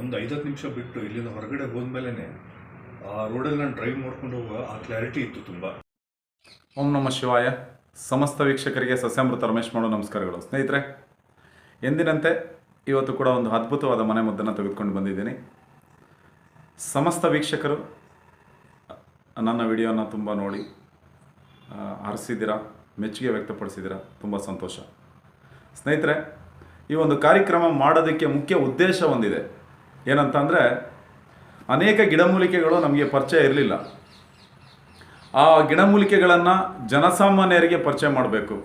ಒಂದು ಐದತ್ತು ನಿಮಿಷ ಬಿಟ್ಟು ಇಲ್ಲಿಂದ ಹೊರಗಡೆ ಹೋದ್ಮೇಲೆ ಆ ರೋಡಲ್ಲಿ ನಾನು ಡ್ರೈವ್ ಮಾಡ್ಕೊಂಡು ಹೋಗುವ ಆ ಕ್ಲಾರಿಟಿ ಇತ್ತು ತುಂಬ. ಓಂ ನಮ ಶಿವಾಯ. ಸಮಸ್ತ ವೀಕ್ಷಕರಿಗೆ ಸಸ್ಯಾಮೃತ ರಮೇಶ್ ಮಾಡು ನಮಸ್ಕಾರಗಳು. ಸ್ನೇಹಿತರೆ, ಎಂದಿನಂತೆ ಇವತ್ತು ಕೂಡ ಒಂದು ಅದ್ಭುತವಾದ ಮನೆ ಮುದ್ದನ್ನು ತೆಗೆದುಕೊಂಡು ಬಂದಿದ್ದೀನಿ. ಸಮಸ್ತ ವೀಕ್ಷಕರು, ನನ್ನ ವಿಡಿಯೋನ ತುಂಬ ನೋಡಿ ಹರಿಸಿದ್ದೀರಾ ಮೆಚ್ಚುಗೆ ವ್ಯಕ್ತಪಡಿಸಿದ್ದೀರಾ, ತುಂಬ ಸಂತೋಷ. ಸ್ನೇಹಿತರೆ, ಈ ಒಂದು ಕಾರ್ಯಕ್ರಮ ಮಾಡೋದಕ್ಕೆ ಮುಖ್ಯ ಉದ್ದೇಶ ಒಂದಿದೆ. ಏನಂತಂದರೆ ಅನೇಕ ಗಿಡಮೂಲಿಕೆಗಳು ನಮಗೆ ಪರಿಚಯ ಇರಲಿಲ್ಲ. ಆ ಗಿಡಮೂಲಿಕೆಗಳನ್ನು ಜನಸಾಮಾನ್ಯರಿಗೆ ಪರಿಚಯ ಮಾಡಬೇಕು.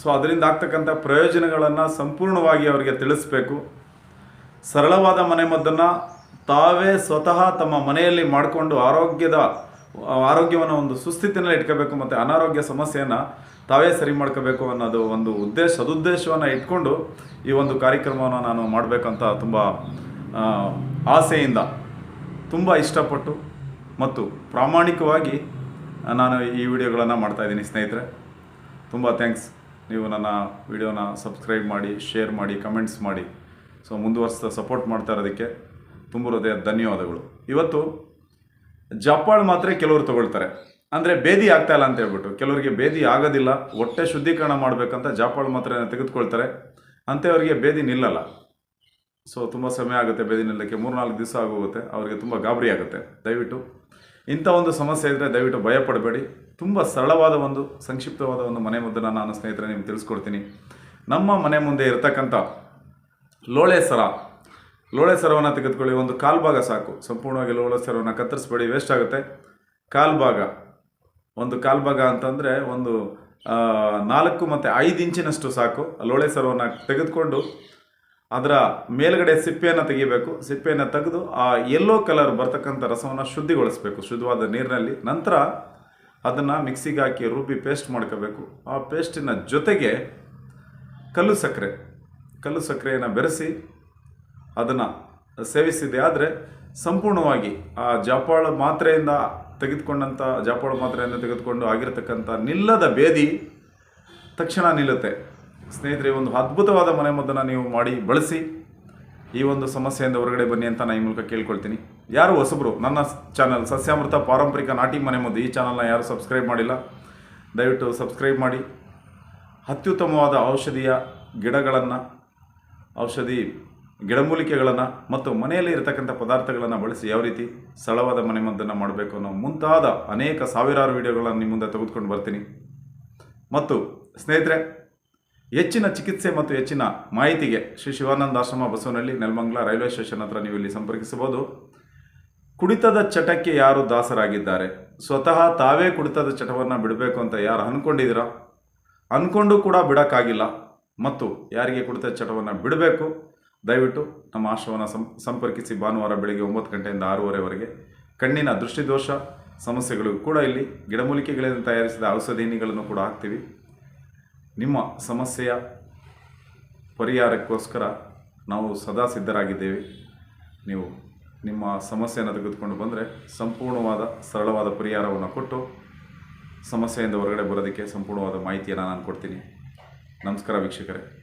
ಸೊ, ಅದರಿಂದ ಆಗ್ತಕ್ಕಂಥ ಪ್ರಯೋಜನಗಳನ್ನು ಸಂಪೂರ್ಣವಾಗಿ ಅವರಿಗೆ ತಿಳಿಸ್ಬೇಕು. ಸರಳವಾದ ಮನೆಮದ್ದನ್ನು ತಾವೇ ಸ್ವತಃ ತಮ್ಮ ಮನೆಯಲ್ಲಿ ಮಾಡಿಕೊಂಡು ಆರೋಗ್ಯದ, ಆರೋಗ್ಯವನ್ನು ಒಂದು ಸುಸ್ಥಿತಿನಲ್ಲಿ ಇಟ್ಕೋಬೇಕು ಮತ್ತು ಅನಾರೋಗ್ಯ ಸಮಸ್ಯೆಯನ್ನು ತಾವೇ ಸರಿ ಮಾಡ್ಕೋಬೇಕು ಅನ್ನೋದು ಒಂದು ಉದ್ದೇಶ, ಸದುದ್ದೇಶವನ್ನು ಇಟ್ಕೊಂಡು ಈ ಒಂದು ಕಾರ್ಯಕ್ರಮವನ್ನು ನಾನು ಮಾಡಬೇಕಂತ ತುಂಬ ಆಸೆಯಿಂದ ತುಂಬ ಇಷ್ಟಪಟ್ಟು ಮತ್ತು ಪ್ರಾಮಾಣಿಕವಾಗಿ ನಾನು ಈ ವಿಡಿಯೋಗಳನ್ನು ಮಾಡ್ತಾಯಿದ್ದೀನಿ ಸ್ನೇಹಿತರೆ. ತುಂಬ ಥ್ಯಾಂಕ್ಸ್. ನೀವು ನನ್ನ ವಿಡಿಯೋನ ಸಬ್ಸ್ಕ್ರೈಬ್ ಮಾಡಿ, ಶೇರ್ ಮಾಡಿ, ಕಮೆಂಟ್ಸ್ ಮಾಡಿ. ಸೊ, ಮುಂದುವರಿಸ್ತಾ ಸಪೋರ್ಟ್ ಮಾಡ್ತಾ ಇರೋದಕ್ಕೆ ತುಂಬ ಹೃದಯ ಧನ್ಯವಾದಗಳು. ಇವತ್ತು ಜಪಾಳ್ ಮಾತ್ರ ಕೆಲವರು ತಗೊಳ್ತಾರೆ. ಅಂದರೆ ಭೇದಿ ಆಗ್ತಾ ಇಲ್ಲ ಅಂತ ಹೇಳ್ಬಿಟ್ಟು. ಕೆಲವರಿಗೆ ಭೇದಿ ಆಗೋದಿಲ್ಲ. ಹೊಟ್ಟೆ ಶುದ್ಧೀಕರಣ ಮಾಡಬೇಕಂತ ಜಾಪಾಳ್ ಮಾತ್ರ ತೆಗೆದುಕೊಳ್ತಾರೆ. ಅವರಿಗೆ ಬೇದಿ ನಿಲ್ಲಲ್ಲ. ಸೊ ತುಂಬ ಸಮಯ ಆಗುತ್ತೆ ಬೇದಿ ನಿಲ್ಲಕ್ಕೆ ಮೂರ್ನಾಲ್ಕು ದಿವಸ ಆಗೋಗುತ್ತೆ. ಅವರಿಗೆ ತುಂಬ ಗಾಬರಿ ಆಗುತ್ತೆ. ದಯವಿಟ್ಟು ಇಂಥ ಒಂದು ಸಮಸ್ಯೆ ಇದ್ದರೆ ದಯವಿಟ್ಟು ಭಯಪಡಬೇಡಿ. ತುಂಬ ಸರಳವಾದ ಒಂದು, ಸಂಕ್ಷಿಪ್ತವಾದ ಒಂದು ಮನೆ ಮುದ್ದನ್ನು ನಾನು ಸ್ನೇಹಿತರೆ ನಿಮ್ಗೆ ತಿಳಿಸ್ಕೊಡ್ತೀನಿ. ನಮ್ಮ ಮನೆ ಮುಂದೆ ಇರತಕ್ಕಂಥ ಲೋಳೆ ಸರ ಲೋಳೆ ಸರವನ್ನು ತೆಗೆದುಕೊಳ್ಳಿ. ಒಂದು ಕಾಲು ಭಾಗ ಸಾಕು. ಸಂಪೂರ್ಣವಾಗಿ ಲೋಳೆ ಸರವನ್ನು ಕತ್ತರಿಸ್ಬೇಡಿ. ವೇಸ್ಟ್ ಆಗುತ್ತೆ. ಕಾಲು ಭಾಗ ಒಂದು ಕಾಲು ಭಾಗ ಅಂತಂದರೆ ಒಂದು ನಾಲ್ಕು ಮತ್ತು ಐದು ಇಂಚಿನಷ್ಟು ಸಾಕು. ಲೋಳೆ ಸರವನ್ನು ತೆಗೆದುಕೊಂಡು ಅದರ ಮೇಲ್ಗಡೆ ಸಿಪ್ಪೆಯನ್ನು ತೆಗಿಬೇಕು. ಸಿಪ್ಪೆಯನ್ನು ತೆಗೆದು ಆ ಯೆಲ್ಲೋ ಕಲರ್ ಬರ್ತಕ್ಕಂಥ ರಸವನ್ನು ಶುದ್ಧಿಗೊಳಿಸಬೇಕು. ಶುದ್ಧವಾದ ನೀರಿನಲ್ಲಿ. ನಂತರ ಅದನ್ನು ಮಿಕ್ಸಿಗೆ ಹಾಕಿ, ರುಬ್ಬಿ ಪೇಸ್ಟ್ ಮಾಡ್ಕೋಬೇಕು. ಆ ಪೇಸ್ಟಿನ ಜೊತೆಗೆ ಕಲ್ಲು ಸಕ್ಕರೆ. ಕಲ್ಲು ಸಕ್ಕರೆಯನ್ನು ಬೆರೆಸಿ ಅದನ್ನು ಸೇವಿಸಿದೆ ಆದರೆ ಸಂಪೂರ್ಣವಾಗಿ ಆ ಜಾಪಾಳ ಮಾತ್ರೆಯಿಂದ ತೆಗೆದುಕೊಂಡಂಥ, ಜಾಪಾಳ ಮಾತ್ರೆಯಿಂದ ತೆಗೆದುಕೊಂಡು ಆಗಿರತಕ್ಕಂಥ ನಿಲ್ಲದ ಬೇದಿ ತಕ್ಷಣ ನಿಲ್ಲುತ್ತೆ. ಸ್ನೇಹಿತರೆ ಒಂದು ಅದ್ಭುತವಾದ ಮನೆಮದ್ದನ್ನು ನೀವು ಮಾಡಿ, ಬಳಸಿ, ಈ ಒಂದು ಸಮಸ್ಯೆಯಿಂದ ಹೊರಗಡೆ ಬನ್ನಿ ಅಂತ ನಾನು ಈ ಮೂಲಕ ಕೇಳ್ಕೊಳ್ತೀನಿ. ಯಾರು ಹೊಸಬರು, ನನ್ನ ಚಾನಲ್ ಸಸ್ಯಾಮೃತ ಪಾರಂಪರಿಕ ನಾಟಿ ಮನೆಮದ್ದು ಈ ಚಾನಲ್ನ ಯಾರು ಸಬ್ಸ್ಕ್ರೈಬ್ ಮಾಡಿಲ್ಲ, ದಯವಿಟ್ಟು ಸಬ್ಸ್ಕ್ರೈಬ್ ಮಾಡಿ. ಅತ್ಯುತ್ತಮವಾದ ಔಷಧಿಯ ಗಿಡಗಳನ್ನು, ಔಷಧಿ ಗಿಡಮೂಲಿಕೆಗಳನ್ನು ಮತ್ತು ಮನೆಯಲ್ಲಿ ಇರತಕ್ಕಂಥ ಪದಾರ್ಥಗಳನ್ನು ಬಳಸಿ ಯಾವ ರೀತಿ ಸರಳವಾದ ಮನೆಮದ್ದನ್ನು ಮಾಡಬೇಕು ಅನ್ನೋ ಮುಂತಾದ ಅನೇಕ ಸಾವಿರಾರು ವಿಡಿಯೋಗಳನ್ನು ನಿಮ್ಮ ಮುಂದೆ ತೆಗೆದುಕೊಂಡು ಬರ್ತೀನಿ. ಮತ್ತು ಸ್ನೇಹಿತರೆ ಹೆಚ್ಚಿನ ಚಿಕಿತ್ಸೆ ಮತ್ತು ಹೆಚ್ಚಿನ ಮಾಹಿತಿಗೆ ಶ್ರೀ ಶಿವಾನಂದ ಆಶ್ರಮ ಬಸವನಹಳ್ಳಿ, ನೆಲಮಂಗಲ ರೈಲ್ವೆ ಸ್ಟೇಷನ್ ಹತ್ರ ನೀವು ಇಲ್ಲಿ ಸಂಪರ್ಕಿಸಬಹುದು. ಕುಡಿತದ ಚಟಕ್ಕೆ ಯಾರು ದಾಸರಾಗಿದ್ದಾರೆ? ಸ್ವತಃ ತಾವೇ ಕುಡಿತದ ಚಟವನ್ನು ಬಿಡಬೇಕು ಅಂತ ಯಾರು ಅಂದ್ಕೊಂಡಿದ್ದೀರಾ ಅಂದ್ಕೊಂಡು ಕೂಡ ಬಿಡೋಕ್ಕಾಗಿಲ್ಲ. ಮತ್ತು ಯಾರಿಗೆ ಕುಡಿತದ ಚಟವನ್ನು ಬಿಡಬೇಕು? ದಯವಿಟ್ಟು ನಮ್ಮ ಆಶ್ರಮವನ್ನು ಸಂಪರ್ಕಿಸಿ ಭಾನುವಾರ ಬೆಳಿಗ್ಗೆ ಒಂಬತ್ತು ಗಂಟೆಯಿಂದ ಆರೂವರೆವರೆಗೆ. ಕಣ್ಣಿನ ದೃಷ್ಟಿದೋಷ, ಸಮಸ್ಯೆಗಳು ಕೂಡ ಇಲ್ಲಿ ಗಿಡಮೂಲಿಕೆಗಳಿಂದ ತಯಾರಿಸಿದ ಔಷಧಿನಿಗಳನ್ನು ಕೂಡ ಹಾಕ್ತೀವಿ. ನಿಮ್ಮ ಸಮಸ್ಯೆಯ ಪರಿಹಾರಕ್ಕೋಸ್ಕರ ನಾವು ಸದಾ ಸಿದ್ಧರಾಗಿದ್ದೇವೆ. ನೀವು ನಿಮ್ಮ ಸಮಸ್ಯೆಯನ್ನು ತೆಗೆದುಕೊಂಡು ಬಂದರೆ ಸಂಪೂರ್ಣವಾದ ಸರಳವಾದ ಪರಿಹಾರವನ್ನು ಕೊಟ್ಟು ಸಮಸ್ಯೆಯಿಂದ ಹೊರಗಡೆ ಬರೋದಕ್ಕೆ ಸಂಪೂರ್ಣವಾದ ಮಾಹಿತಿಯನ್ನು ನಾನು ಕೊಡ್ತೀನಿ. ನಮಸ್ಕಾರ ವೀಕ್ಷಕರೇ.